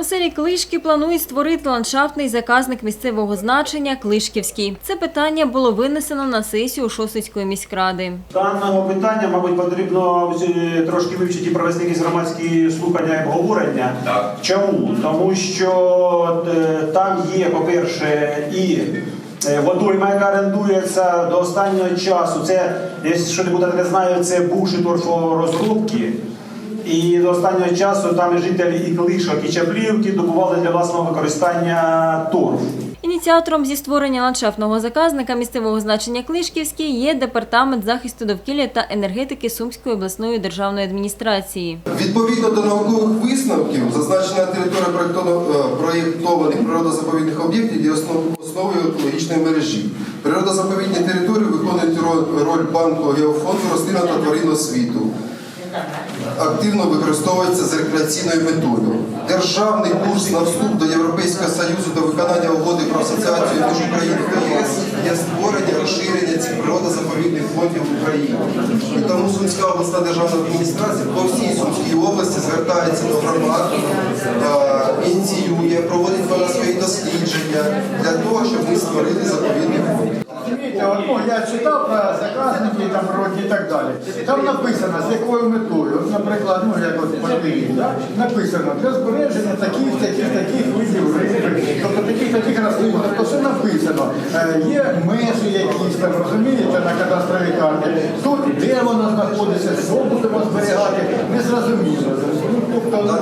У селі Клишки планують створити ландшафтний заказник місцевого значення Клишківський. Це питання було винесено на сесію Шосицької міськради. Даного питання, мабуть, потрібно е, трошки вивчити і провести якісь громадські слухання і обговорення. Так. Чому? Тому що е, там є, по-перше, і е, водойма, яка орендується до останнього часу. Це, якщо депутати не знають, це бувші торфорозрубки. І до останнього часу там і жителі і Клишок, і Чаплівки добували для власного використання торф. Ініціатором зі створення ландшафтного заказника місцевого значення Клишківський є департамент захисту довкілля та енергетики Сумської обласної державної адміністрації. Відповідно до наукових висновків, зазначена територія е, проєктованих природозаповідних об'єктів є основ- основою екологічної мережі. Природозаповідні території виконують ро- роль банку геофонду рослинного та тваринного світу. Активно використовується з рекреаційною метою. Державний курс на вступ до Європейського Союзу до виконання угоди про асоціацію між Україною та ЄС є створення розширення цих природозаповідних фондів в Україні. І тому Сумська обласна державна адміністрація по всій Сумській області звертається до громад, е, ініціює, проводить вона свої дослідження для того, щоб ми створили заповідний фонд. Я читав про заказники там природні і так далі. Там написано, з якою метою. Наприклад, ну як от партії, написано для збереження таких, таких, таких видів риби, тобто таких, таких рослин. Тобто все написано. Е, є межі якісь там, розумієте, на кадастровій карті. Тут де воно знаходиться, що будемо зберігати, не зрозуміло. Ну, Тобто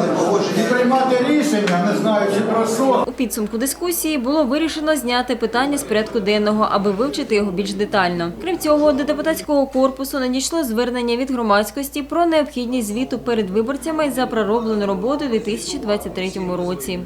не приймати рішення, не знаючи про що. У підсумку дискусії було вирішено зняти питання з порядку денного, аби вивчити його більш детально. Крім цього, до депутатського корпусу надійшло звернення від громадськості про необхідність звіту перед виборцями за пророблену роботу у 2023 році.